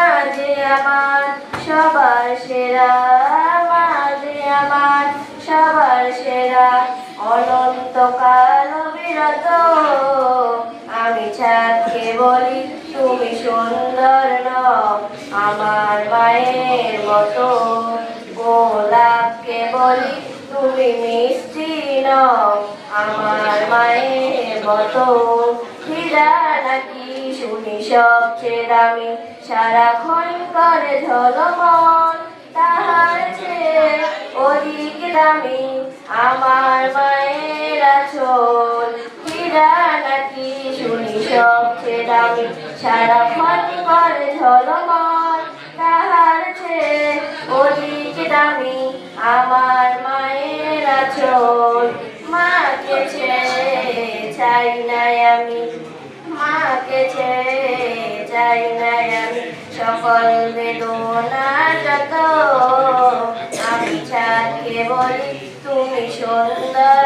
মাঝে আমার, সবার সেরা, মাঝে আমার, সবার সেরা। অনন্তকাল বিরত, আমি চাঁদকে বলি, তুমি সুন্দর আমার মায়ের মতো। গোলাপকে বলি, তুমি মিষ্টি নও, আমার মায়ের মতো। হীরা নাকি শুনি সবচেয়ে দামি সারাক্ষণ করে ঝলমল। তাহার চেয়ে অধিক দামি আমার মায়ের আচল। হীরা নাকি শুনি সবচেয়ে দামি সারাক্ষণ করে ঝলমল। তাহার অধিক দামি আমার মায়ের আচল। মাকে ছেড়ে চাই নাই আমি মাকে ছেড়ে যাই নাই আমি সকল বেদনা যত। আমি চাঁদকে বলি তুমি সুন্দর